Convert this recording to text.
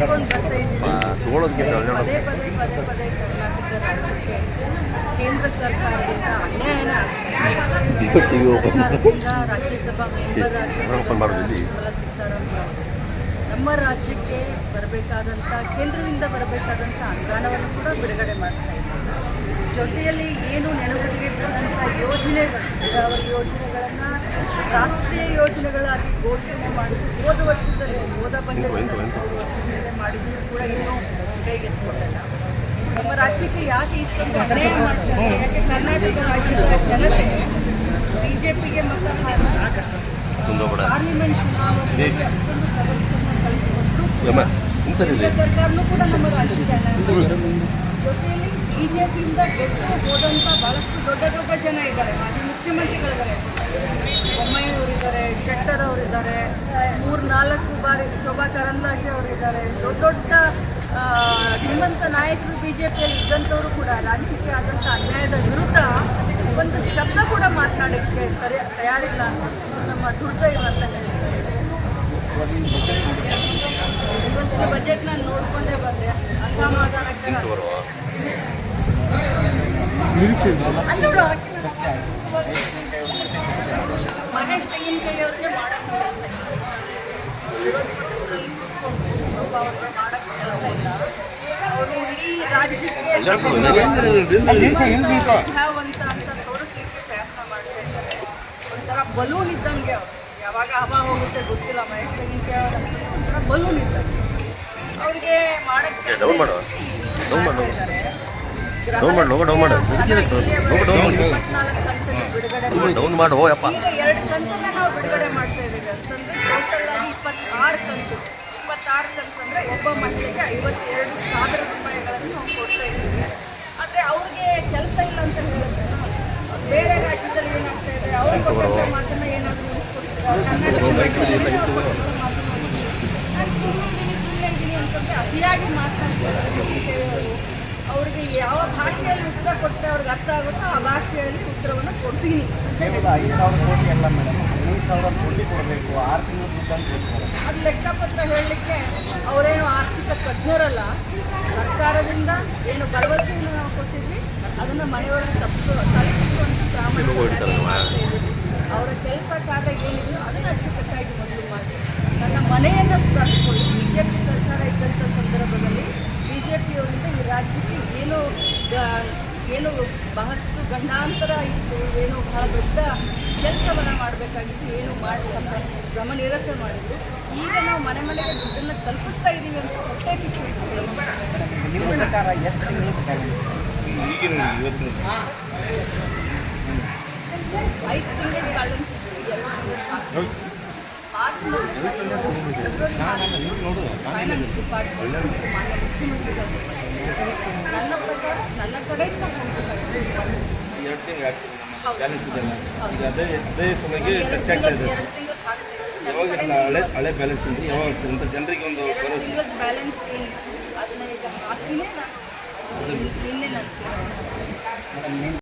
ತಗೊಳ್ಳೋದಕ್ಕಿಂತ ಕೇಂದ್ರ ಸರ್ಕಾರದಿಂದ ಅನ್ಯಾಯನ Rajya Sabha member open ಮಾಡೋದು ಇಲ್ಲಿ. ನಿರ್ಮಲಾ ಸೀತಾರಾಮನ್ ನಮ್ಮ ರಾಜ್ಯಕ್ಕೆ ಬರಬೇಕಾದಂಥ ಕೇಂದ್ರದಿಂದ ಬರಬೇಕಾದಂಥ ಅನುದಾನವನ್ನು ಕೂಡ ಬಿಡುಗಡೆ ಮಾಡ್ತಾ ಇದ್ದಾರೆ. ಜೊತೆಯಲ್ಲಿ ಏನು ಬಂದಂಥ ಯೋಜನೆಗಳು ನೀರಾವರಿ ಯೋಜನೆಗಳನ್ನು ರಾಷ್ಟ್ರೀಯ ಯೋಜನೆಗಳಾಗಿ ಘೋಷಣೆ ಮಾಡಿ ಹೋದ ವರ್ಷದಲ್ಲಿ ಹೋದ ಬಜೆಟ್ ಮಾಡಿದ್ರು ಕೂಡ ಇನ್ನೂ ಕೈಗೆತ್ತಿಕೊಂಡಿಲ್ಲ ನಮ್ಮ ರಾಜ್ಯಕ್ಕೆ ಯಾಕೆ ಇಷ್ಟೊಂದು ಅನ್ಯಾಯ ಮಾಡ್ತಾರೆ? ಯಾಕೆ ಕರ್ನಾಟಕ ರಾಜ್ಯದ ಜನತೆ ಬಿಜೆಪಿಗೆ ಮತ ಹಾಕಿ ಮುಂದೋಗ್ಬೇಡ ಪಾರ್ಲಿಮೆಂಟ್ ಚುನಾವಣೆಯಲ್ಲಿ ಅಷ್ಟೊಂದು ಸದಸ್ಯರನ್ನು ಕಳಿಸಿಕೊಟ್ಟು ಸರ್ಕಾರನೂ ಕೂಡ ನಮ್ಮ ರಾಜ್ಯಕ್ಕೆ. ಜೊತೆಯಲ್ಲಿ ಬಿಜೆಪಿಯಿಂದ ಗೆದ್ದು ಹೋದಂಥ ಬಹಳಷ್ಟು ದೊಡ್ಡ ದೊಡ್ಡ ಜನ ಇದ್ದಾರೆ ಮಾಜಿ ಮುಖ್ಯಮಂತ್ರಿಗಳಿದ್ದಾರೆ ಬೊಮ್ಮಾಯಿಯವರಿದ್ದಾರೆ ಶೆಟ್ಟರ್ ಅವರಿದ್ದಾರೆ ಮೂರು ನಾಲ್ಕು ಬಾರಿ ಶೋಭಾ ಕರಂದ್ಲಾಜೆ ಅವರಿದ್ದಾರೆ. ದೊಡ್ಡ ದೊಡ್ಡ ಧೀಮಂತ ನಾಯಕರು ಬಿ ಜೆ ಪಿಯಲ್ಲಿ ಇದ್ದಂಥವರು ಕೂಡ ರಾಜ್ಯಕ್ಕೆ ಆದಂಥ ಅನ್ಯಾಯದ ವಿರುದ್ಧ ಒಂದು ಶಬ್ದ ಕೂಡ ಮಾತನಾಡಕ್ಕೆ ತರೆ ತಯಾರಿಲ್ಲ ನಮ್ಮ ದುರ್ದೈವ ಅಂತ ಹೇಳಿದ್ದಾರೆ ಇವತ್ತಿನ ಬಜೆಟ್ ನಾನು ನೋಡ್ಕೊಂಡೇ ಬಂದೆ. ಅಸಮಾಧಾನಕರ ಅಲ್ಲಿ ನೋಡು, ಮಹೇಶ್ ಕೂತ್ಕೊಂಡು ಅವ್ರಿಗೆ ಮಾಡೋಕ್ಕೆ ಕೆಲಸ ಇಲ್ಲ ಅವರು ಇಡೀ ರಾಜ್ಯಕ್ಕೆ ಭಯವಂತ ಅಂತ ತೋರಿಸ್ಲಿಕ್ಕೆ ಪ್ರಯತ್ನ ಮಾಡ್ತಾ ಇದ್ದಾರೆ ಒಂಥರ ಬಲೂನ್ ಇದ್ದಂಗೆ ಅವರು ಯಾವಾಗ ಹವಾ ಹೋಗುತ್ತೆ ಗೊತ್ತಿಲ್ಲ ಮಹೇಶ್ ತೆಂಗಿನಕಾಯಿ ಅವರ ಒಂಥರ ಬಲೂನ್ ಇದ್ದಂಗೆ ಅವ್ರಿಗೆ ಮಾಡಕ್ಕೆ ಡೌನ್ ಮಾಡೋ ಡೌನ್ ಮಾಡು. ಡೌನ್ ಮಾಡು, ಡೌನ್ ಮಾಡು. ಡೌನ್ ಮಾಡು. ಡೌನ್ ಮಾಡಿ ಡೌನ್ ಮಾಡು ಹೋಯಪ್ಪ. ಯಪ್ಪ ಈಗ ಎರಡು ಕಂತನ್ನ ನಾವು ಬಿಡುಗಡೆ ಮಾಡ್ತಾ ಇದ್ದೀವಿ. ಅಂತಂದ್ರೆ ಟೋಟಲ್ ಆಗಿ ಇಪ್ಪತ್ತಾರು ಕಂತು ಇಪ್ಪತ್ತಾರು ಕಂತು ಅಂದ್ರೆ ಒಬ್ಬ ಮಹಿಳೆಗೆ ಐವತ್ತೆರಡು ಸಾವಿರ ರೂಪಾಯಿಗಳನ್ನು ನಾವು ಕೊಡ್ತಾ ಇದ್ದೀವಿ. ಆದರೆ ಅವ್ರಿಗೆ ಕೆಲಸ ಇಲ್ಲ ಅಂತ ಹೇಳುತ್ತೆ ಬೇರೆ ರಾಜ್ಯದಲ್ಲಿ ಏನಾಗ್ತಾ ಇದೆ? ಅವ್ರು ಏನಾದರೂ ಉಳಿಸ್ಕೊಡ್ತಾರೆ ಕರ್ನಾಟಕ ರಾಜ್ಯದಲ್ಲಿ ಅವ್ರು ಕೊಟ್ಟಂತ ಮಾತನ್ನ ಉಳಿಸ್ಕೊಡ್ತಾರೆ. ನಾನು ಸುಮ್ಮನೆ ಇದ್ದೀನಿ ಸುಮ್ಮನೆ ಇದ್ದೀನಿ ಅಂತಂದ್ರೆ ಅತಿಯಾಗಿ ಮಾತನಾಡ್ತಾರೆ ಅವರು ಅವ್ರಿಗೆ ಯಾವ ಭಾಷೆಯಲ್ಲಿ ಉತ್ತರ ಕೊಟ್ಟರೆ ಅವ್ರಿಗೆ ಅರ್ಥ ಆಗುತ್ತೋ ಆ ಭಾಷೆಯಲ್ಲಿ ಉತ್ತರವನ್ನು ಕೊಡ್ತೀನಿ ಐದು ಸಾವಿರ ಕೋಟಿ ಅಲ್ಲ ಮೇಡಮ್ ಹದಿನೈದು ಸಾವಿರ ಕೋಟಿ ಕೊಡಬೇಕು. ಆರು ತಿಂಗಳು ದುಡ್ಡು ಅಂತ ಹೇಳ್ತಾರೆ. ಅದು ಲೆಕ್ಕಪತ್ರ ಹೇಳಲಿಕ್ಕೆ ಅವರೇನು ಆರ್ಥಿಕ ತಜ್ಞರಲ್ಲ. ಸರ್ಕಾರದಿಂದ ಏನು ಭರವಸೆಯನ್ನು ನಾವು ಕೊಟ್ಟಿದ್ವಿ. ಅದನ್ನು ಮನೆಯೊಳಗೆ ತಪ್ಪಿಸುವ ತಲುಪಿಸುವಂಥ ಪ್ರಾಮಾಣಿಕ. ಅವರ ಕೆಲಸ ಕಾರ್ಯ ಏನಿದೆಯೋ ಅದನ್ನು ಅಚ್ಚುಕಟ್ಟಾಗಿ ಮೊದಲು ಮಾಡಿ. ನನ್ನ ಮನೆಯನ್ನು ಸುಧಾರಿಸ್ಕೊಳ್ಳಿ. ಬಿ ಜೆ ಪಿ ಸರ್ಕಾರ ಇದ್ದಂಥ ಸಂದರ್ಭದಲ್ಲಿ ಬಿ ಜೆ ಪಿಯವರಿಂದ ಈ ರಾಜ್ಯಕ್ಕೆ ಏನು ಗ- ಏನು ಬಹಳಷ್ಟು ಗಂಡಾಂತರ ಇತ್ತು ಏನು ಬಹಳ ದೊಡ್ಡ ಕೆಲಸವನ್ನು ಮಾಡಬೇಕಾಗಿತ್ತು ಏನು ಮಾಡಿ ಗಮನ ನಿರಸೆ ಮಾಡಿದ್ರು. ಈಗ ನಾವು ಮನೆ ಮನೆಗೆ ದುಡ್ಡನ್ನು ತಲುಪಿಸ್ತಾ ಇದ್ದೀವಿ ಅಂತ ಹೊಟ್ಟೆ ಐದು ತಿಂಗಳಿಗೆ ಬ್ಯಾಲೆನ್ಸ್ ಇದೆ ಎರಡು ತಿಂಗಳ ಫೈನಾನ್ಸ್ ಡಿಪಾರ್ಟ್ಮೆಂಟ್ ಮಾನ್ಯ ಮುಖ್ಯಮಂತ್ರಿಗಳು ನನ್ನ ಪ್ರಕಾರ ನನ್ನ ಕಡೆಯಿಂದ. ಎರಡು ತಿಂಗಳು ಆಗ್ತದೆ ಹೌದು. ಬ್ಯಾಲೆನ್ಸ್ ಇದೆಲ್ಲ ಈಗ ಅದೇ ಅದೇ ಸಮಯಕ್ಕೆ ಚರ್ಚೆ ಆಗ್ತಾ ಇದೆ. ಯಾವಾಗ ಹಳೆ ಹಳೆ ಬ್ಯಾಲೆನ್ಸ್ ಇದೆ ಯಾವಾಗ ಆಗ್ತದೆ ಅಂತ ಜನರಿಗೆ ಒಂದು ಭರವಸೆ ಬ್ಯಾಲೆನ್ಸ್ ಅದನ್ನ ಈಗ ಹಾಕಿನೇ ನಾನು ನಿನ್ನೆ ನಾನು